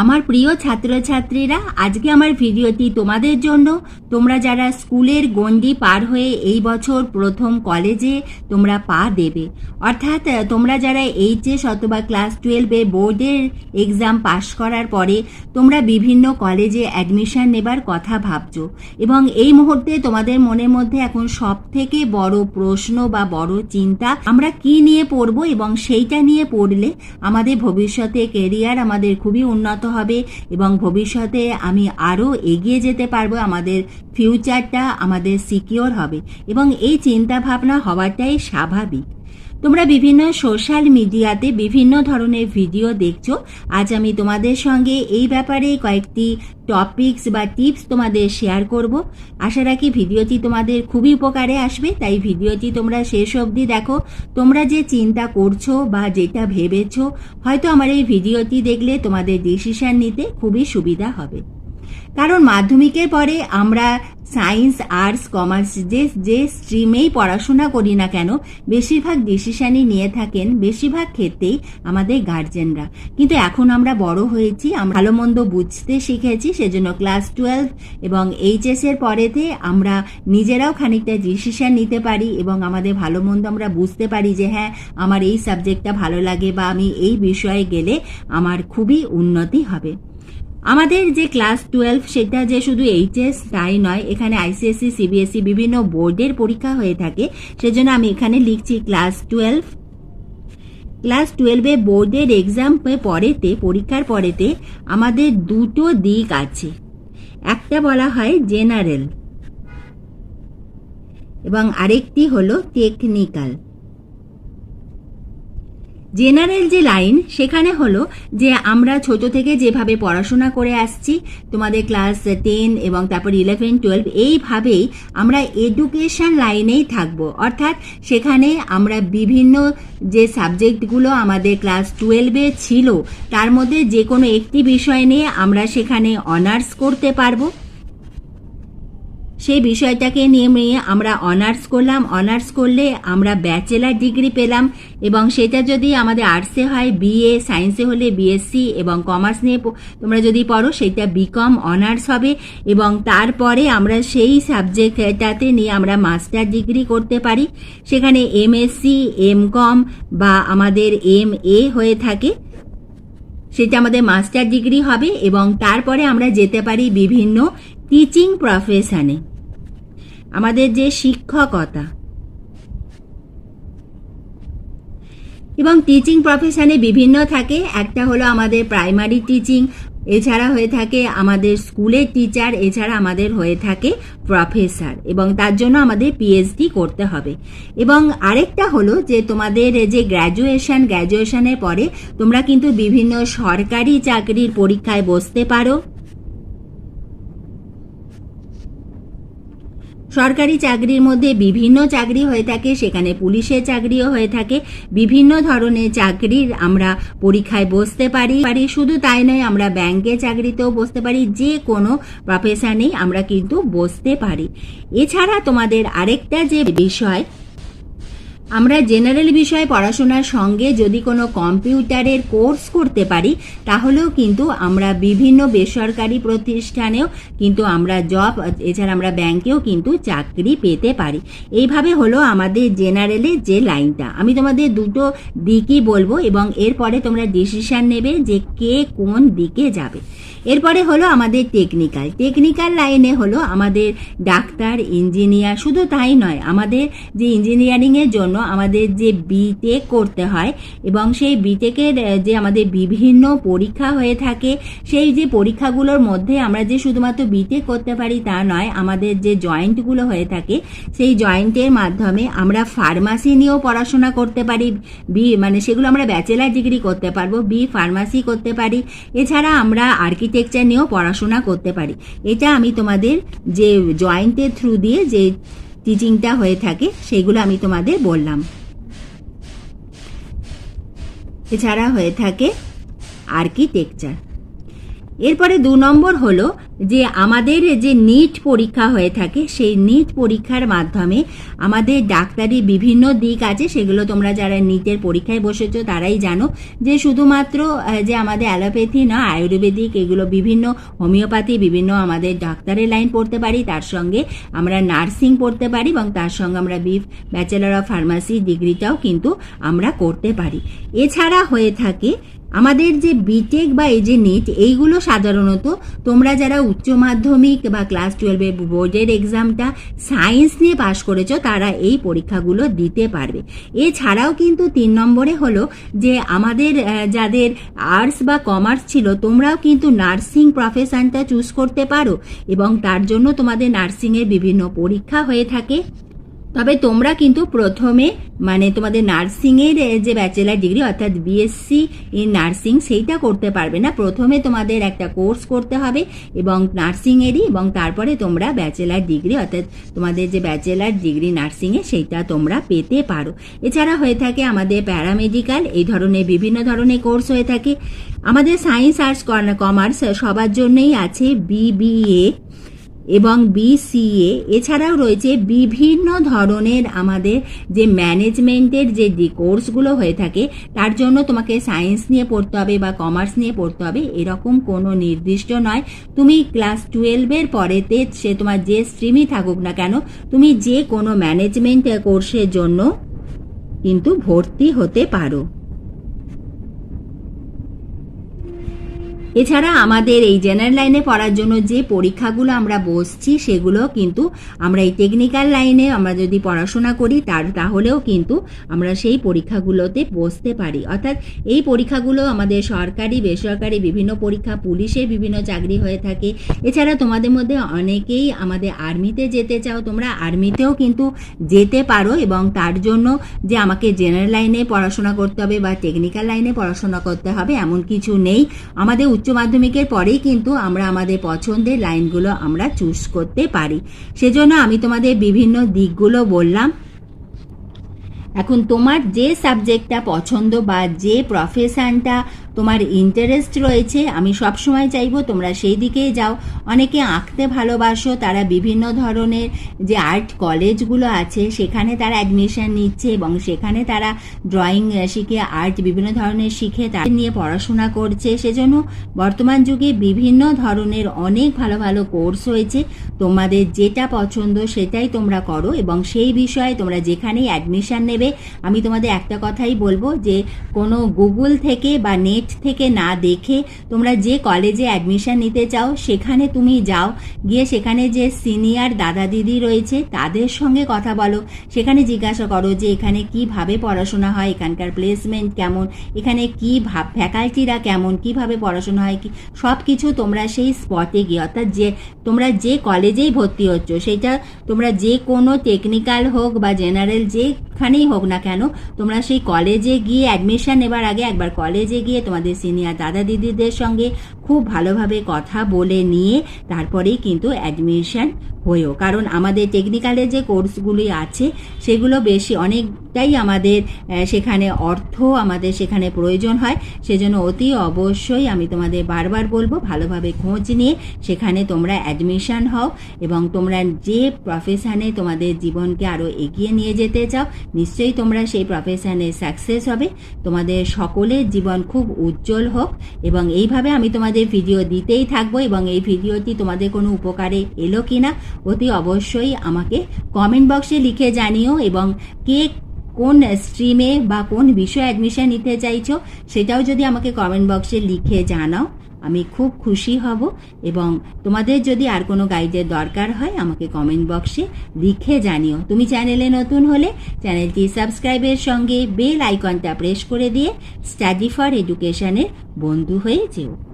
আমার প্রিয় ছাত্রছাত্রীরা, আজকে আমার ভিডিওটি তোমাদের জন্য। তোমরা যারা স্কুলের গণ্ডি পার হয়ে এই বছর প্রথম কলেজে তোমরা পা দেবে। অর্থাৎ তোমরা যারা এইচএস অথবা ক্লাস টুয়েলভে বোর্ডের এক্সাম পাশ করার পরে তোমরা বিভিন্ন কলেজে অ্যাডমিশন নেবার কথা ভাবছ। এবং এই মুহূর্তে তোমাদের মনের মধ্যে এখন সব থেকে বড় প্রশ্ন বা বড় চিন্তা, আমরা কি নিয়ে পড়ব এবং সেইটা নিয়ে পড়লে আমাদের ভবিষ্যতে কেরিয়ার আমাদের খুবই উন্নত হবে এবং ভবিষ্যতে আমি আরও এগিয়ে যেতে পারব, আমাদের ফিউচারটা আমাদের সিকিওর হবে। এবং এই চিন্তা ভাবনা হওয়াটাই স্বাভাবিক। তোমরা বিভিন্ন সোশ্যাল মিডিয়াতে বিভিন্ন ধরনের ভিডিও দেখছ। আজ আমি তোমাদের সঙ্গে এই ব্যাপারে কয়েকটি টপিকস বা টিপস তোমাদের শেয়ার করব। আশা রাখি ভিডিওটি তোমাদের খুবই উপকারে আসবে। তাই ভিডিওটি তোমরা শেষ অবধি দেখো। তোমরা যে চিন্তা করছ বা যেটা ভেবেছো, হয়তো আমার এই ভিডিওটি দেখলে তোমাদের ডিসিশন নিতে খুবই সুবিধা হবে। কারণ মাধ্যমিকের পরে আমরা সায়েন্স, আর্টস, কমার্স যে যে স্ট্রিমেই পড়াশোনা করি না কেন, বেশিরভাগ ডিসিশানই নিয়ে থাকেন, বেশিরভাগ ক্ষেত্রেই আমাদের গার্জেনরা কিন্তু এখন আমরা বড় হয়েছি, আমরা ভালো মন্দ বুঝতে শিখেছি, সেজন্য ক্লাস টুয়েলভ এবং এইচএস এর পরেতে আমরা নিজেরাও খানিকটা ডিসিশান নিতে পারি এবং আমাদের ভালো মন্দ আমরা বুঝতে পারি যে হ্যাঁ আমার এই সাবজেক্টটা ভালো লাগে বা আমি এই বিষয়ে গেলে আমার খুবই উন্নতি হবে। আমাদের যে ক্লাস টুয়েলভ সেটা যে শুধু এইচএস তাই নয় এখানে আইসিএসসি সিবিএসই E, বিভিন্ন বোর্ডের পরীক্ষা হয়ে থাকে। সেজন্য আমি এখানে লিখছি ক্লাস টুয়েলভ। ক্লাস টুয়েলভে বোর্ডের এক্সাম পরেতে পরীক্ষার পরেতে আমাদের দুটো দিক আছে। একটা বলা হয় জেনারেল এবং আরেকটি হলো টেকনিক্যাল। জেনারেল যে লাইন, সেখানে হলো যে আমরা ছোট থেকে যেভাবে পড়াশোনা করে আসছি, তোমাদের ক্লাস টেন এবং তারপর ইলেভেন টুয়েলভ এইভাবেই আমরা এডুকেশন লাইনেই থাকব। অর্থাৎ সেখানে আমরা বিভিন্ন যে সাবজেক্টগুলো আমাদের ক্লাস টুয়েলভে ছিল, তার মধ্যে যে কোনো একটি বিষয় নিয়ে আমরা সেখানে অনার্স করতে পারব। সেই বিষয়টাকে নিয়ে আমরা অনার্স করলাম। অনার্স করলে আমরা ব্যাচেলার ডিগ্রি পেলাম এবং সেটা যদি আমাদের আর্টসে হয় বিএ সায়েন্সে হলে বিএসসি এবং কমার্স নিয়ে তোমরা যদি পড়ো, সেটা বিকম অনার্স হবে এবং তারপরে আমরা সেই সাবজেক্টটাতে নিয়ে আমরা মাস্টার ডিগ্রি করতে পারি। সেখানে এমএসসি এম কম বা আমাদের এম এ হয়ে থাকে। সেটা আমাদের মাস্টার ডিগ্রি হবে এবং তারপরে আমরা যেতে পারি বিভিন্ন টিচিং প্রফেশনে আমাদের যে শিক্ষকতা। এবং টিচিং প্রফেশনে বিভিন্ন থাকে। একটা হলো আমাদের প্রাইমারি টিচিং এছাড়া হয়ে থাকে আমাদের স্কুলের টিচার এছাড়া আমাদের হয়ে থাকে প্রফেসর এবং তার জন্য আমাদের পিএইচডি করতে হবে। এবং আরেকটা হলো যে তোমাদের যে গ্র্যাজুয়েশন গ্র্যাজুয়েশনের পরে তোমরা কিন্তু বিভিন্ন সরকারি চাকরির পরীক্ষায় বসতে পারো। সরকারি চাকরির মধ্যে বিভিন্ন চাকরি হয়ে থাকে, সেখানে পুলিশের চাকরিও হয়ে থাকে। বিভিন্ন ধরনের চাকরির আমরা পরীক্ষায় বসতে পারি। পারি শুধু তাই নয়, আমরা ব্যাংকে চাকরিতেও বসতে পারি। যে কোনো প্রফেশনেই আমরা কিন্তু বসতে পারি। এছাড়া তোমাদের আরেকটা যে বিষয় আমরা জেনারেল বিষয়ে পড়াশোনার সঙ্গে যদি কোনো কম্পিউটারের কোর্স করতে পারি, তাহলেও কিন্তু আমরা বিভিন্ন বেসরকারি প্রতিষ্ঠানেও কিন্তু আমরা জব, এছাড়া আমরা ব্যাংকেও কিন্তু চাকরি পেতে পারি। এইভাবে হলো আমাদের জেনারেলের যে লাইনটা। আমি তোমাদের দুটো দিকই বলব এবং এরপরে তোমরা ডিসিশান নেবে যে কে কোন দিকে যাবে। এরপরে হলো আমাদের টেকনিক্যাল টেকনিক্যাল লাইনে হলো আমাদের ডাক্তার ইঞ্জিনিয়ার শুধু তাই নয়, আমাদের যে ইঞ্জিনিয়ারিংয়ের জন্য আমাদের যে বিটেক করতে হয় এবং সেই বিটেকের যে আমাদের বিভিন্ন পরীক্ষা হয়ে থাকে, সেই যে পরীক্ষাগুলোর মধ্যে আমরা যে শুধুমাত্র বিটেক করতে পারি তা নয়, আমাদের যে জয়েন্টগুলো হয়ে থাকে, সেই জয়েন্টের মাধ্যমে আমরা ফার্মাসি নিয়েও পড়াশোনা করতে পারি বি মানে সেগুলো আমরা ব্যাচেলার ডিগ্রি করতে পারব বি ফার্মাসি করতে পারি। এছাড়া আমরা আর্কিটেকচার নিয়েও পড়াশোনা করতে পারি। এটা আমি তোমাদের যে জয়েন্টের থ্রু দিয়ে যে টিচিংটা হয়ে থাকে, সেগুলো আমি তোমাদের বললাম। এছাড়া হয়ে থাকে আর্কিটেকচার এরপরে দু নম্বর হলো যে আমাদের যে নিট পরীক্ষা হয়ে থাকে, সেই নিট পরীক্ষার মাধ্যমে আমাদের ডাক্তারি বিভিন্ন দিক আছে, সেগুলো তোমরা যারা নিটের পরীক্ষায় বসেছো তারাই জানো। যে শুধুমাত্র যে আমাদের অ্যালোপ্যাথি না, আয়ুর্বেদিক এগুলো বিভিন্ন, হোমিওপ্যাথি বিভিন্ন আমাদের ডাক্তারের লাইন পড়তে পারি, তার সঙ্গে আমরা নার্সিং পড়তে পারি এবং তার সঙ্গে আমরা বিফ, ব্যাচেলার অফ ফার্মাসি ডিগ্রিটাও কিন্তু আমরা করতে পারি। এছাড়া হয়ে থাকে আমাদের যে বিটেক বা এই যে নেট এইগুলো সাধারণত তোমরা যারা উচ্চ মাধ্যমিক বা ক্লাস টুয়েলভে বোর্ডের এক্সামটা সায়েন্স নিয়ে পাশ করেছ, তারা এই পরীক্ষাগুলো দিতে পারবে। এছাড়াও কিন্তু তিন নম্বরে হলো যে আমাদের যাদের আর্টস বা কমার্স ছিল, তোমরাও কিন্তু নার্সিং প্রফেশনটা চুজ করতে পারো এবং তার জন্য তোমাদের নার্সিংয়ের বিভিন্ন পরীক্ষা হয়ে থাকে। তবে তোমরা কিন্তু প্রথমে মানে তোমাদের নার্সিংয়ের যে ব্যাচেলার ডিগ্রি অর্থাৎ বিএসসি ইন নার্সিং, সেইটা করতে পারবে না। প্রথমে তোমাদের একটা কোর্স করতে হবে এবং নার্সিংয়েরই এবং তারপরে তোমরা ব্যাচেলার ডিগ্রি অর্থাৎ তোমাদের যে ব্যাচেলার ডিগ্রি নার্সিংয়ে, সেইটা তোমরা পেতে পারো। এছাড়া হয়ে থাকে আমাদের প্যারামেডিক্যাল এই ধরনের বিভিন্ন ধরনের কোর্স হয়ে থাকে। আমাদের সায়েন্স আর্টস কমার্স সবার জন্যই আছে বিবিএ এবং বিসিএ এছাড়াও রয়েছে বিভিন্ন ধরনের আমাদের যে ম্যানেজমেন্টের যে কোর্সগুলো হয়ে থাকে, তার জন্য তোমাকে সায়েন্স নিয়ে পড়তে হবে বা কমার্স নিয়ে পড়তে হবে, এরকম কোনো নির্দিষ্ট নয়। তুমি ক্লাস টুয়েলভের পরেতে সে তোমার যে স্ট্রিমই থাকুক না কেন, তুমি যে কোনো ম্যানেজমেন্ট কোর্সের জন্য কিন্তু ভর্তি হতে পারো। এছাড়া আমাদের এই জেনারেল লাইনে পড়ার জন্য যে পরীক্ষাগুলো আমরা বসছি, সেগুলো কিন্তু আমরা এই টেকনিক্যাল লাইনে আমরা যদি পড়াশোনা করি, তার, তাহলেও কিন্তু আমরা সেই পরীক্ষাগুলোতে বসতে পারি। অর্থাৎ এই পরীক্ষাগুলো আমাদের সরকারি, বেসরকারি বিভিন্ন পরীক্ষা, পুলিশের বিভিন্ন চাকরি হয়ে থাকে। এছাড়া তোমাদের মধ্যে অনেকেই আমাদের আর্মিতে যেতে চাও, তোমরা আর্মিতেও কিন্তু যেতে পারো এবং তার জন্য যে আমাকে জেনারেল লাইনে পড়াশোনা করতে হবে বা টেকনিক্যাল লাইনে পড়াশোনা করতে হবে, এমন কিছু নেই। আমাদের উচ্চ মাধ্যমিকের পরেই কিন্তু আমরা আমাদের পছন্দের লাইনগুলো আমরা চুজ করতে পারি। সেজন্য আমি তোমাদের বিভিন্ন দিকগুলো বললাম। এখন তোমার যে সাবজেক্টটা পছন্দ বা যে প্রফেশনটা তোমার ইন্টারেস্ট রয়েছে, আমি সবসময় চাইব তোমরা সেই দিকেই যাও। অনেকে আঁকতে ভালোবাসো, তারা বিভিন্ন ধরনের যে আর্ট কলেজগুলো আছে, সেখানে তারা অ্যাডমিশন নিচ্ছে এবং সেখানে তারা ড্রয়িং শিখে আর্ট বিভিন্ন ধরনের শিখে তাদের নিয়ে পড়াশোনা করছে। সেজন্য বর্তমান যুগে বিভিন্ন ধরনের অনেক ভালো ভালো কোর্স হয়েছে তোমাদের যেটা পছন্দ সেটাই তোমরা করো এবং সেই বিষয়ে তোমরা যেখানেই অ্যাডমিশন নেবে, আমি তোমাদের একটা কথাই বলব যে কোনো গুগল থেকে বা নেট থেকে না দেখে তোমরা যে কলেজে অ্যাডমিশন নিতে চাও, সেখানে তুমি যাও। গিয়ে সেখানে যে সিনিয়র দাদা দিদি রয়েছে, তাদের সঙ্গে কথা বলো। সেখানে জিজ্ঞাসা করো যে এখানে কীভাবে পড়াশোনা হয়, এখানকার প্লেসমেন্ট কেমন, এখানে কি ভাব ফ্যাকাল্টিরা কেমন, কীভাবে পড়াশোনা হয়, কি সব কিছু তোমরা সেই স্পটে গিয়ে, অর্থাৎ যে তোমরা যে কলেজেই ভর্তি হচ্ছ, সেটা তোমরা যে কোনো টেকনিক্যাল হোক বা জেনারেল যেখানেই হোক না কেন, তোমরা সেই কলেজে গিয়ে অ্যাডমিশন নেবার আগে একবার কলেজে গিয়ে তোমাদের সিনিয়র দাদা দিদিদের সঙ্গে খুব ভালোভাবে কথা বলে নিয়ে তারপরেই কিন্তু অ্যাডমিশন হয়েও। কারণ আমাদের টেকনিক্যালের যে কোর্সগুলি আছে, সেগুলো বেশি অনেকটাই আমাদের সেখানে অর্থ আমাদের সেখানে প্রয়োজন হয়। সেজন্য অতি অবশ্যই আমি তোমাদের বারবার বলব, ভালোভাবে খোঁজ নিয়ে সেখানে তোমরা অ্যাডমিশান হও এবং তোমরা যে প্রফেশনে তোমাদের জীবনকে আরও এগিয়ে নিয়ে যেতে চাও, নিশ্চয়ই তোমরা সেই প্রফেশনে সাকসেস হবে। তোমাদের সকলের জীবন খুব উজ্জ্বল হোক এবং এইভাবে আমি তোমাদের ভিডিও দিতেই থাকব এবং এই ভিডিওটি তোমাদের কোনো উপকারে এলো কিনা, অতি অবশ্যই আমাকে কমেন্ট বক্সে লিখে জানিও এবং কে কোন স্ট্রিমে বা কোন বিষয়ে অ্যাডমিশন নিতে চাইছো, সেটাও যদি আমাকে কমেন্ট বক্সে লিখে জানাও, আমি খুব খুশি হব। এবং তোমাদের যদি আর কোনো গাইডের দরকার হয়, আমাকে কমেন্ট বক্সে লিখে জানিও। তুমি চ্যানেলে নতুন হলে চ্যানেলটি সাবস্ক্রাইবের সঙ্গে বেল আইকনটা প্রেস করে দিয়ে স্টাডি ফর এডুকেশনের বন্ধু হয়ে যেও।